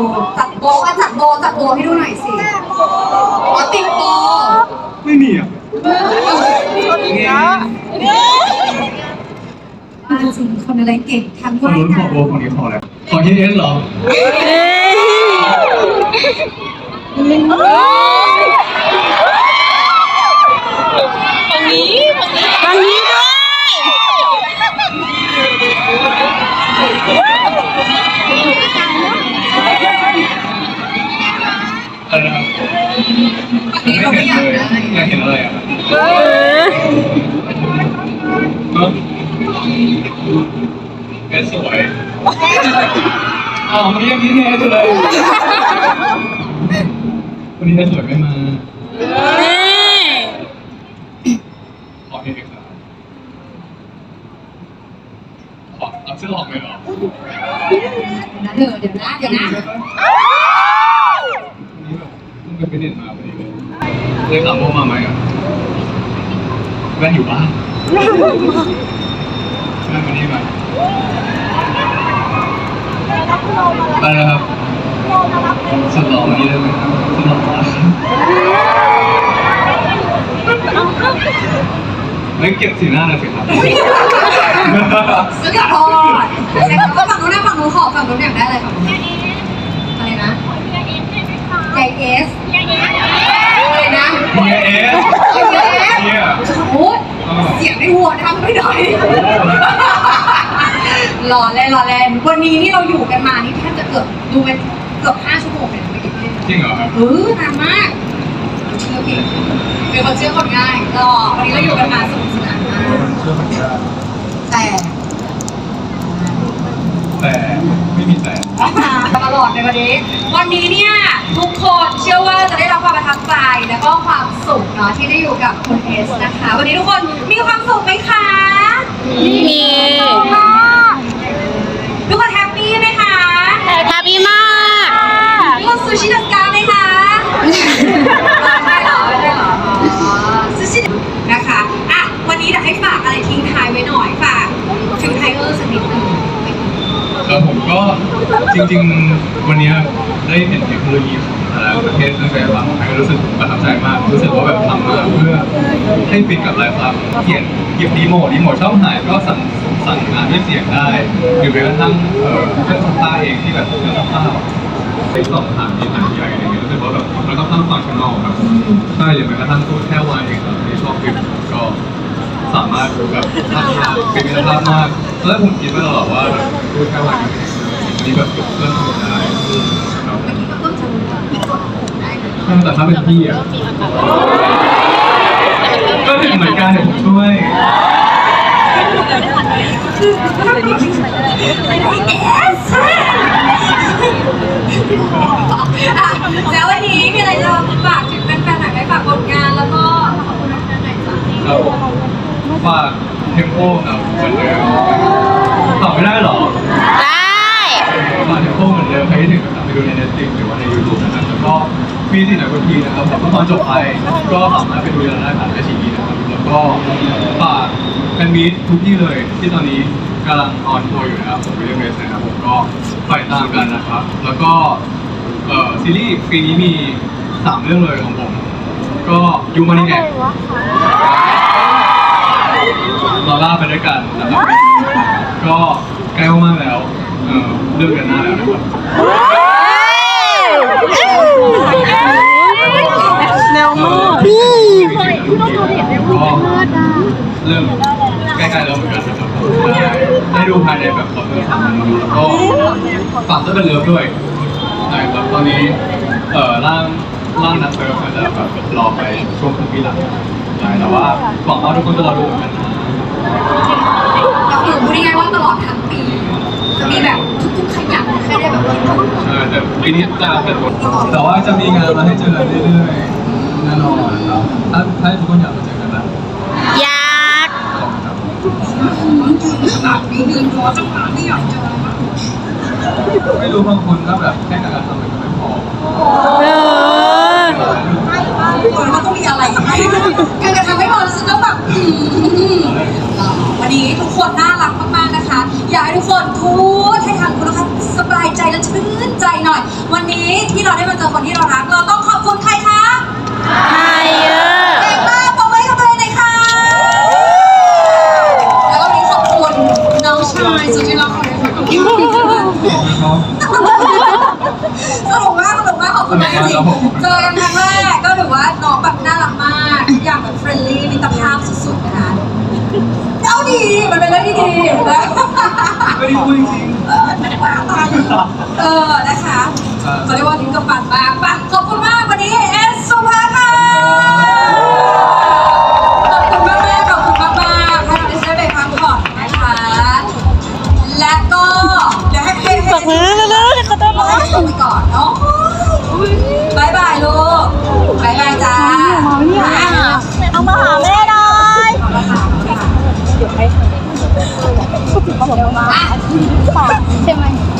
ว์จัดโบอะจัดโบจัดโบให้ดูหน่อยสิอ๋อติดโบไม่มีอะมาจริงคนอะไรเก่งทำคนได้นู้นขอนะโบคนนี้ขออะไรขอทีเอสเหรอฝั่งนี้ฝั่งนี้ด้วย อะไรนะครับอันนี้เราไม่อยากได้อยากเห็นอะไรอะเออก็เอสสวยอ๋อมันยังยิ้มแย้อยู่เลยวันนี้เอสสวยไม่มานี่ขอทีเอสครับขอเอาเสื้อออกเลยเหรอนะเธอเดี๋ยวนะเดี๋ยวนะนี่ แบบเพิ่งไปฟิตเนสมาพอดีเลยเลยถามโมมาไหมอะแว่นอยู่บ้านแว่นวันนี้มาไปแล้วครับสุดหล่อวันนี้ได้ไหมครับสุดหล่อมากไม่เก็บสีหน้าเลยสิครับซื้อกระทอดแต่ก็ฝั่งนู้นนะฝั่งนู้นขอฝั่งนู้นอยากได้อะไรฝั่งนู้นอะไรนะใหญ่เอสอะไรนะ เฮียเอส ใหญ่เอส เฮีย โอ้ยเสียงในหัวทำไม่ได้หล่อเลยหล่อเลยวันนี้นี่เราอยู่กันมานี่แทบจะเกือบดูเป็นเกือบห้าชั่วโมงเลยนะไม่ได้เล่นจริงเหรอครับเออนานมากเชื่อพี่เป็นคนเชื่อคนง่ายหล่อวันนี้เราอยู่กันมาสนุกสนานมากแต่แต่ไม่มีแต่ตลอดในวันนี้ วันนี้เนี่ยทุกคนเชื่อว่าจะได้รับความประทับใจแล้วก็ความสุขเนาะที่ได้อยู่กับคุณเอสนะคะ วันนี้ทุกคนมีความสุขไหมคะ มีทุกคนแฮปปี้ไหมคะแฮปปี้มากทุกคนซูชิดัสกาไหมคะไม่ใช่เหรอไม่ใช่เหรออ๋อซูชินะคะอะวันนี้อยากให้ฝากอะไรทิ้งท้ายไว้หน่อยฝากถึงไทเกอร์สักนิดหนึงครับผมก็จริงๆ วันเนี้ยได้เห็นเทคโนโลยีของแต่ละประเทศตั้งแต่บางครั้งรู้สึกประทับใจมาก รู้สึกว่าแบบทำมาเพื่อ ให้ฟิตกับไลฟ์สไตล์เขียนหยิบรีโมทรีโมทชอบหายก็สั่งสั่งงานด้วยเสียงได้ หรือแม้กระทั่งเอ่อเครื่องซักผ้าเองที่แบบเครื่องซักผ้าไปสอบถามที่ถามใหญ่อะไรเงี้ยรู้สึกว่าแบบมันก็ตั้งฟังก์ชันนอลครับใช่หรือแม้กระทั่งตู้แช่วายเองครับที่ชอบฟิตก็สามารถแบบทำงานเป็นมิตรภาพมากตอนแรกผมคิดมาตลอดว่าแบบตู้แช่วายมันอันนี้แบบเริ่มทำได้ครับเมื่อกี้ก็เพิ่งจะรู้ว่ามีกดผมได้เลยใช่แต่ถ้าเป็นพี่อะก็ ถึงเหมือนกันเดี๋ยวผมช่วยแล้ววันนี้มีอะไรจะฝากถึงแฟนๆหน่อยไหมฝากผลงานแล้วก็ขอบคุณแฟนๆหน่อยจ้ะครับผมฝากเทมโปครับเหมือนเดิมตอบไม่ได้หรอได้ฝากเทมโปเหมือนเดิมใครที่ถึงนะครับไปดูใน Netflix หรือว่าใน YouTube นะครับแล้วก็ มีสิ่ไหนบนทีนะครับผมตอนจบไปก็สามารถไปดูย้อนได้ผ่านไอชีนะครับแล้วก็ฝากแฟนมีตทุกที่เลยที่ตอนนี้กำลังออนทัวร์อยู่นะครับผมวิลเลียมเวสนะครับผมก็ไปตามกันนะครับ แล้วก็เอ่อซีรีส์ปีนี้มีสามเรื่องเลยของผม ก็ยูมานิแอกเราล่าไปด้วยกันนะครับก็ใกล้มากแล้วเออเลือกกันหน้าแล้วนะครับ เร็วมากพี่ก็เริ่มใกล้ๆแล้วเหมือนกันนะครับผมได้ด้ดูภายในแบบคอนเสิร์ตแล้วก็ฝากเสื้อเป็นเลิฟด้วยใช่ครับตอนนี้เอ่อร่างร่างนักเซิร์ฟอาจจะแบบรอไปช่วงครึ่งปีหลังใช่แต่ว่าหวังว่าทุกคนจะรอดูเหมือนกันนะ ก็คือพูดง่ายๆว่าตลอดทั้งปีจะมีแบบ งเออแต่ปีนี้จะเป็นแต่ว่าจะมีงานมาให้เจอกันเรื่อยๆแน่นอนครับถ้าถ้าทุกคนอยากมาเจอกันนะอยากขอบคุณครับขนาดนี้ยืนรอจังหวะที่อยากเจอไม่รู้บางคนถ้าแบบแค่การกระทำมันก็ไม่พอเออคนมันต้องมีอะไรให้การกระทำให้พอฉันต้องแบบอืมวันนี้ทุกคนน่ารักมากๆนะคะ อยากให้ทุกคนพูดให้ทางคุณลูกค้าสบายใจและชื่นใจหน่อยวัน สนุกมากสนุ กมากขอบคุณมากจริงๆเจอกันครั้งแรกก็ถือว่าน้องแบบน่ารักมากทุกอย่างแบบเฟรนลี่มิตรภาพสุดๆนะคะเอาดีมันเป็นเรื่องที่ดีนะไม่ได้พูดจริงเออนะคะเขาเรียกว่าลิ้นกับฟันมากป เดี๋ย你